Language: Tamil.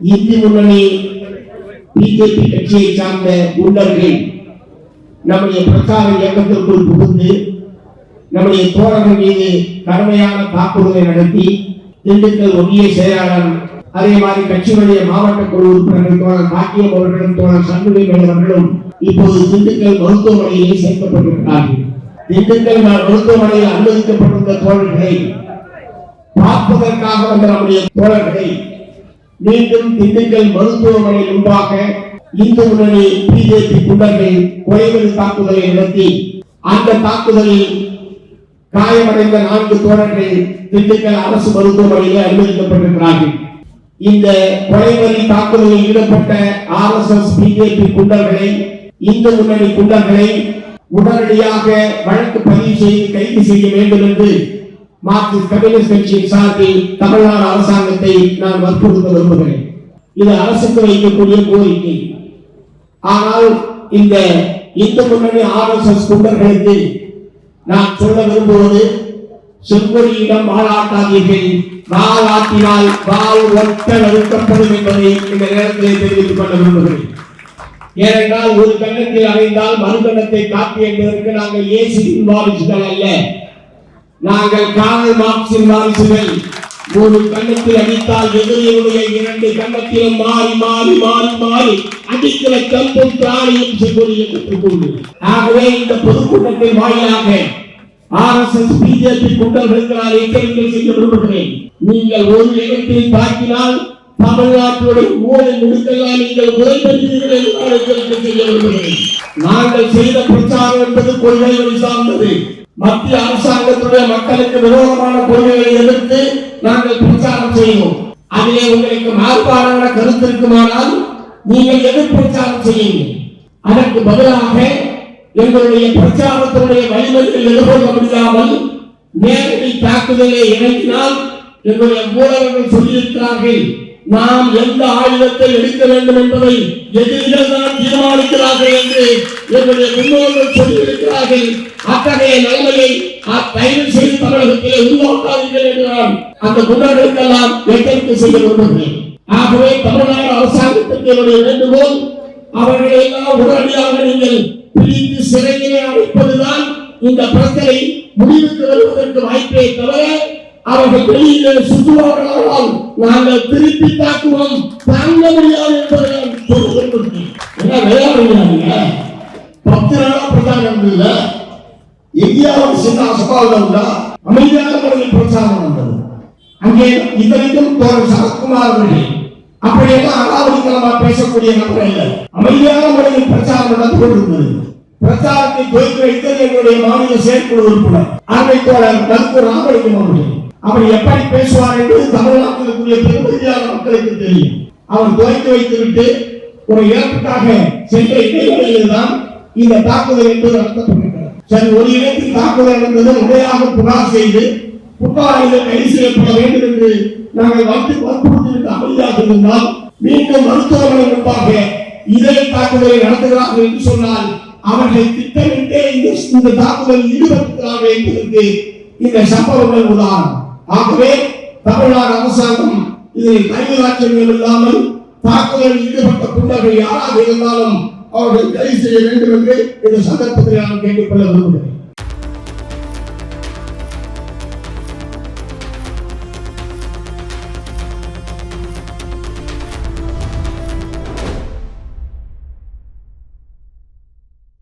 இந்து முன்னணி பிஜேபி கட்சியை சார்ந்த குண்டர்கள் நம்முடைய பிரச்சார இயக்கத்திற்குள் புகுந்து நம்முடைய தோழர்கள் மீது கடுமையான தாக்குதலை நடத்தி திண்டுக்கல் ஒன்றிய செயலாளர் அதே மாதிரி கட்சியுடைய மாவட்ட குழு உறுப்பினர்கள் தோழர் பாக்கியம் அவர்களும் தோழர் சண்முகை அவர்களும் இப்போது திண்டுக்கல் மருத்துவமனையில் சேர்க்கப்பட்டிருக்கிறார்கள். திண்டுக்கல் மருத்துவமனையில் அனுமதிக்கப்பட்டிருந்த தோழர்களை பார்ப்பதற்காக வந்த நம்முடைய தோழர்களை மீண்டும் திண்டுக்கல் மருத்துவமனை முன்பாக இந்து முன்னணி பிஜேபி குண்டர்கள் குறைவெளி தாக்குதலை நடத்தி அந்த தாக்குதலில் காயமடைந்த நான்கு தோழர்கள் திண்டுக்கல் அரசு மருத்துவமனையில் அனுமதிக்கப்பட்டிருக்கிறார்கள். இந்த கொலைவெறி தாக்குதலில் ஈடுபட்ட ஆர் எஸ் எஸ் பிஜேபி குண்டர்களை இந்து முன்னணி குண்டர்களை உடனடியாக வழக்கு பதிவு செய்து கைது செய்ய வேண்டும் என்று மார்க்சிஸ்ட் கம்யூனிஸ்ட் கட்சியின் சார்பில் தமிழ்நாடு அரசாங்கத்தை நான் வற்புறுத்த விரும்புகிறேன். இது அரசுக்கு வைக்கக்கூடிய கோரிக்கை. ஆனால் இந்த இந்து முன்னணி ஆர் எஸ் எஸ் குண்டர்களுக்கு நான் சொல்ல விரும்புவது செங்கொடியிடம் வாழாட்டாதீர்கள் ஆட்டினால் வால் ஒட்ட நறுக்கப்படும் என்பதை இந்த நேரத்தில் தெரிவித்துக் கொள்ள விரும்புகிறேன். ஏனென்றால் ஒரு கண்ணத்தில் அடைந்தால் மறு கண்ணத்தை காப்பி என்பதற்கு நாங்கள் ஏசி வாரிசுகள் அல்ல. நாங்கள் காரல் மார்க்சின் வாரிசுகள் ஒரு கண்ணத்தில் அடித்தால் எதிரியுடைய இரண்டு கண்ணத்திலும் மாறி மாறி மாறி மாறி அடிக்கிற கம்பும் பிராணியும் செங்கொடியை கற்றுக்கொண்டு ஆகவே இந்த பொதுக்கூட்டத்தின் வாயிலாக ஆர்எஸ்எஸ் பிஜேபி குண்டர்களுக்கு நான் எச்சரிக்கை செய்ய விரும்புகிறேன் நீங்கள் ஒரு இடத்தில் தாக்கினால் தமிழ்நாட்டுடைய மூலை முடுக்கெல்லாம் நீங்கள் உடன்படுகிறீர்கள் என்று நான் எச்சரிக்கை செய்ய விரும்புகிறேன் நாங்கள் செய்த பிரச்சாரம் என்பது கொள்கை சார்ந்தது. மத்திய அரசாங்கத்துடைய மக்களுக்கு விரோதமான கொள்கைகளை எதிர்த்து நாங்கள் பிரச்சாரம் செய்வோம். அதிலே உங்களுக்கு மாறுபாடான கருத்து இருக்குமானால் நீங்கள் எதிர் பிரச்சாரம் செய்யுங்கள். அதற்கு பதிலாக எங்களுடைய பிரச்சாரத்தினுடைய வழிமுறைகள் எதிர்கொள்ள முடியாமல் நேரடி தாக்குதலை இறங்கினால் எங்களுடைய மூலவர்கள் சொல்லியிருக்கிறார்கள் நாம் எந்த ஆயுதத்தை எடுக்க வேண்டும் என்பதை எதிரிகள் தான் தீர்மானிக்கிறார்கள் என்று எங்களுடைய முன்னோர்கள் சொல்லியிருக்கிறார்கள். அத்தகைய நிலைமையை அ- தயவு செய்து தமிழகத்திலே உருவாக்காதீர்கள் என்று நான் அந்த குண்டர்களுக்கெல்லாம் எச்சரிக்கை செய்ய விரும்புகிறேன். ஆகவே தமிழ்நாடு அரசாங்கத்திற்கு என்னுடைய வேண்டுகோள் அவர்களை எல்லாம் உடனடியாக நீங்கள் பிரித்து சிறையிலே அழைப்பதுதான் இந்த பிரச்சனை. முடிவுக்கு வருவதற்கு வாய்ப்பே தவிர அவர்கள் வெளியிலே சுற்றுவார்களால் நாங்கள் திருப்பி தாக்குவோம். தாங்க முடியாது என்பதை நான் சொல்ல இந்தியாவில் சின்ன அசபாவில் உண்டா அமைதியான முறையில் பிரச்சாரம் வந்தது. அங்கே இத்தனைக்கும் தோழர் சரத்குமார் அவர்கள். அப்படியெல்லாம் அனாவதிக்கலமா பேசக்கூடிய நபர் அல்ல அமைதியான முறையில் பிரச்சாரம் நடந்து கொண்டிருந்தது. பிரச்சாரத்தை துவக்கி வைத்தது எங்களுடைய மாநில செயற்குழு உறுப்பினர். அருமை தோழர் மருத்துவர் ராமலிங்கம் அவர்கள். அவர் எப்படி பேசுவார் என்பது தமிழ்நாட்டில் இருக்கக்கூடிய பெருமதியான மக்களுக்கு தெரியும். அவர் துவக்கி வைத்துவிட்டு ஒரு இழப்புக்காக சென்ற இடைவெளியில் தான் இந்த தாக்குதல் என்பது நடத்தப்பட்டிருக்கிறது சரி ஒரு இடத்தில் தாக்குதல் நடந்தது முறையாக புகார் செய்து புகாரில் கைது செய்யப்பட வேண்டும் என்று நாங்கள் வந்து வற்புறுத்தி அமைதியாக இருந்தால் மீண்டும் மருத்துவமனை முன்பாக இதய தாக்குதலை நடத்துகிறார்கள் என்று சொன்னால் அவர்கள் திட்டமிட்டே இந்த இந்த தாக்குதலில் ஈடுபடுத்துகிறார்கள் என்பதற்கு இந்த சம்பவங்கள் உதாரணம். ஆகவே தமிழ்நாடு அரசாங்கம் இதில் கைவிலாச்சரியம் இல்லாமல் தாக்குதலில் ஈடுபட்ட குண்டர்கள் யாராக இருந்தாலும் அவர்கள் கைது செய்ய வேண்டும் என்று இந்த சந்தர்ப்பத்தை நான் கேட்டுக்கொள்ள விரும்புகிறேன்